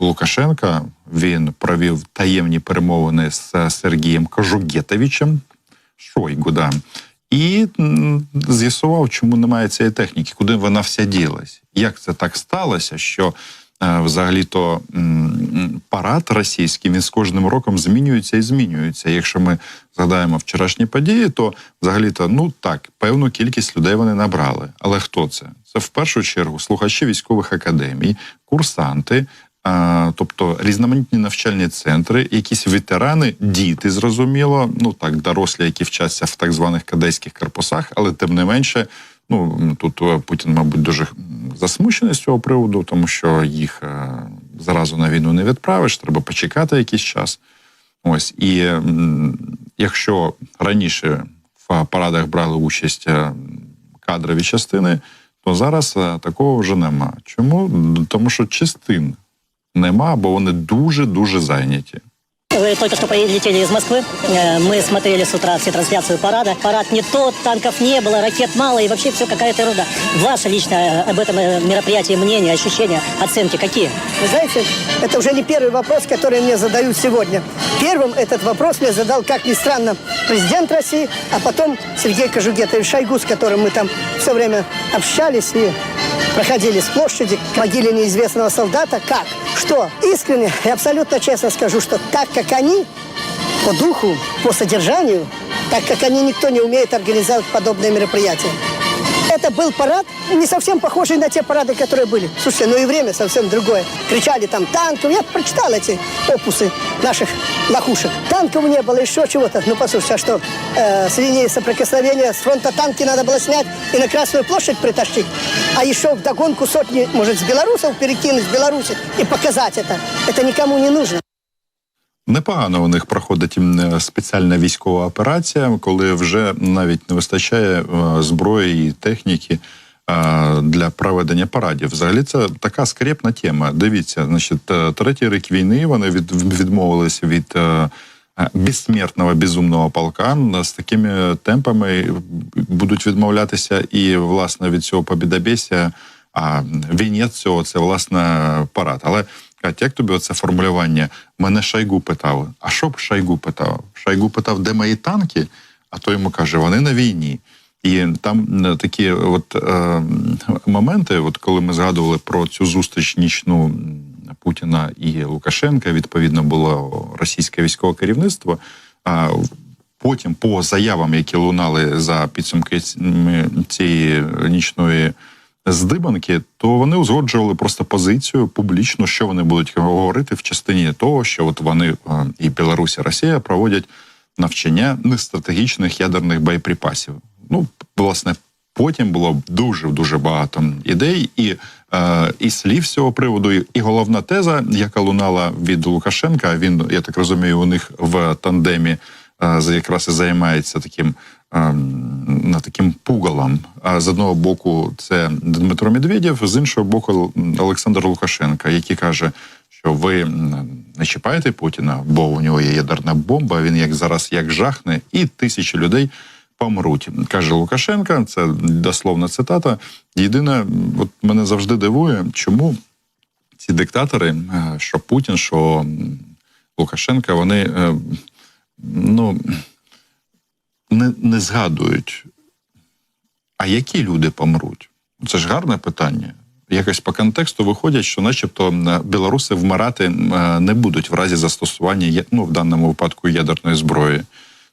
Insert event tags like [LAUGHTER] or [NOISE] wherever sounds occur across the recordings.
Лукашенка. Він провів таємні перемовини з Сергієм Кожугетовичем Шойгу, да. І з'ясував, чому немає цієї техніки, куди вона вся ділась. Як це так сталося, що е, взагалі-то парад російський він з кожним роком змінюється і змінюється. Якщо ми згадаємо вчорашні події, то взагалі-то ну так, певну кількість людей вони набрали. Але хто це? Це в першу чергу слухачі військових академій, курсанти. Тобто різноманітні навчальні центри, якісь ветерани, діти, зрозуміло, ну так, дорослі, які вчаться в так званих кадетських корпусах, але тим не менше, ну тут е, Путін, мабуть, дуже засмучений з цього приводу, тому що їх е, зразу на війну не відправиш, треба почекати якийсь час. Ось і якщо раніше в парадах брали участь е, кадрові частини, то зараз такого вже нема. Чому? Тому що частин нема, бо вони дуже дуже зайняті. Вы только что прилетели из Москвы. Э, Мы смотрели с утра все трансляцию парада. Парад не тот, танков не было, ракет мало и вообще все какая-то ерунда. Ваше личное об этом э, мероприятии мнение, ощущения, оценки какие? Вы знаете, это уже не первый вопрос, который мне задают сегодня. Первым этот вопрос мне задал, как ни странно, президент России, а потом Сергей Кожугетович Шойгу, с которым мы там все время общались и проходили с площади к могиле неизвестного солдата. Как? Что? Искренне и абсолютно честно скажу, что так как они, по духу, по содержанию, так как они, никто не умеет организовать подобные мероприятия. Это был парад, не совсем похожий на те парады, которые были. Слушайте, ну и время совсем другое. Кричали там танков. Я прочитал эти опусы наших лохушек. Танков не было, еще чего-то. Ну, послушайте, а что, э, с линии соприкосновения с фронта танки надо было снять и на Красную площадь притащить? А еще вдогонку сотни, может, с белорусов перекинуть в Беларуси и показать это? Это никому не нужно. Непогано у них проходить спеціальна військова операція, коли вже навіть не вистачає е, зброї і техніки е, для проведення парадів. Взагалі це така скрепна тема. Дивіться, значить, е, третій рік війни вони відмовилися від. е, е, Безсмертного безумного полка з такими темпами будуть відмовлятися і власне від цього побідобєсія, а вінець цього це власне парад. Але Кать, як тобі оце формулювання? Мене Шайгу питав. А що б Шайгу питав? Шайгу питав, де мої танки? А той йому каже, вони на війні. І там е, такі от е, моменти, от коли ми згадували про цю зустріч нічну Путіна і Лукашенка, відповідно було російське військове керівництво. А потім, по заявам, які лунали за підсумки цієї нічної здибанки, то вони узгоджували просто позицію публічно, що вони будуть говорити в частині того, що от вони е, і Білорусь, і Росія проводять навчання нестратегічних ядерних боєприпасів. Ну, власне, потім було дуже дуже багато ідей і, е, і слів з цього приводу. І, головна теза, яка лунала від Лукашенка, він, я так розумію, у них в тандемі е, якраз і займається таким. Ем, на таким пугалом. З одного боку, це Дмитро Медведєв, з іншого боку, Олександр Лукашенко, який каже, що ви не чіпаєте Путіна, бо у нього є ядерна бомба. Він як зараз як жахне, і тисячі людей помруть. каже Лукашенка. Це дословна цитата. Єдине, от мене завжди дивує, чому ці диктатори, е, що Путін, що Лукашенка, вони е, ну не, не згадують, а які люди помруть? Це ж гарне питання. Якось по контексту виходять, що, начебто, білоруси вмирати е, не будуть в разі застосування ну, в даному випадку ядерної зброї.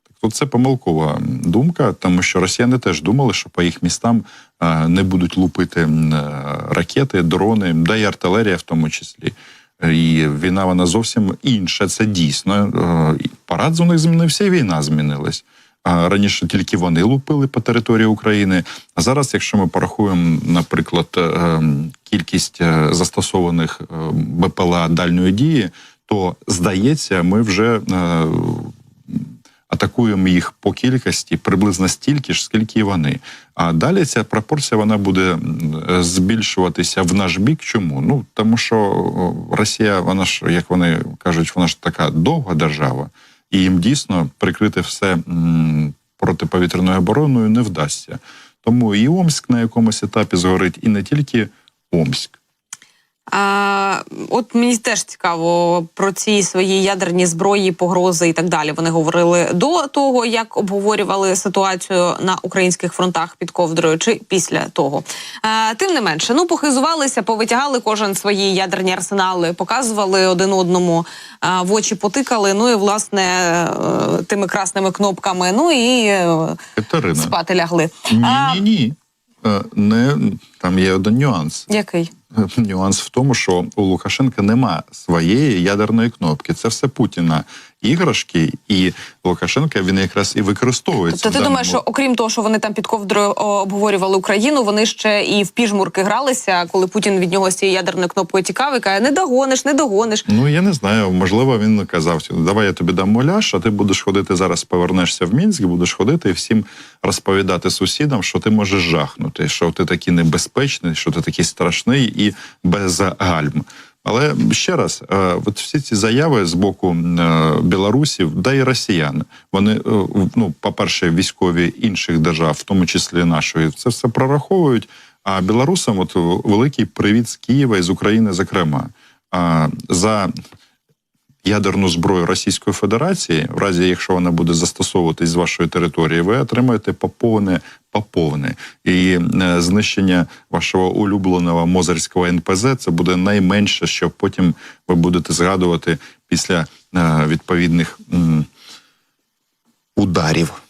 Так то це помилкова думка, тому що росіяни теж думали, що по їх містам е, не будуть лупити е, ракети, дрони, да й артилерія в тому числі. І війна вона зовсім інша. Це дійсно. Парад у них змінився, і війна змінилась. Раніше тільки вони лупили по території України. А зараз, якщо ми порахуємо, наприклад, е, ем, кількість е, застосованих е, БПЛА дальньої дії, то здається, ми вже атакуємо їх по кількості приблизно стільки ж, скільки і вони. А далі ця пропорція вона буде збільшуватися в наш бік. Чому? Ну тому що Росія, вона ж, як вони кажуть, вона ж така довга держава, і їм дійсно прикрити все протиповітряною обороною не вдасться. Тому і Омськ на якомусь етапі згорить, і не тільки Омськ. А, от мені теж цікаво про ці свої ядерні зброї, погрози і так далі. Вони говорили до того, як обговорювали ситуацію на українських фронтах під ковдрою, чи після того. А, тим не менше, ну похизувалися, повитягали кожен свої ядерні арсенали, показували один одному а, в очі, потикали. Ну і власне е, тими красними кнопками. Ну і е, Катерина. спати лягли. Ні, ні, ні. Е, Не, там є один нюанс. Який? [LAUGHS] Нюанс в тому, що у Лукашенка нема своєї ядерної кнопки. Це все Путіна іграшки, і Лукашенка він якраз і використовує. Тобто ти думаєш, що окрім того, що вони там під ковдрою обговорювали Україну, вони ще і в піжмурки гралися, коли Путін від нього з цією ядерною кнопкою тікав і каже, не догониш, не догониш. Ну я не знаю. Можливо, він казав: давай я тобі дам муляж, а ти будеш ходити зараз. Повернешся в Мінськ, будеш ходити і всім розповідати сусідам, що ти можеш жахнути, що ти такий небезпечний, що ти такий страшний і без гальм. Але ще раз, е, от всі ці заяви з боку е, білорусів, да і росіян, вони е, ну, по-перше, військові інших держав, в тому числі нашої, це все прораховують. А білорусам, от великий привіт з Києва і з України, зокрема, за ядерну зброю Російської Федерації, в разі якщо вона буде застосовуватись з вашої території, ви отримаєте поповне поповне. І е, знищення вашого улюбленого мозерського НПЗ це буде найменше, що потім ви будете згадувати після е, відповідних ударів.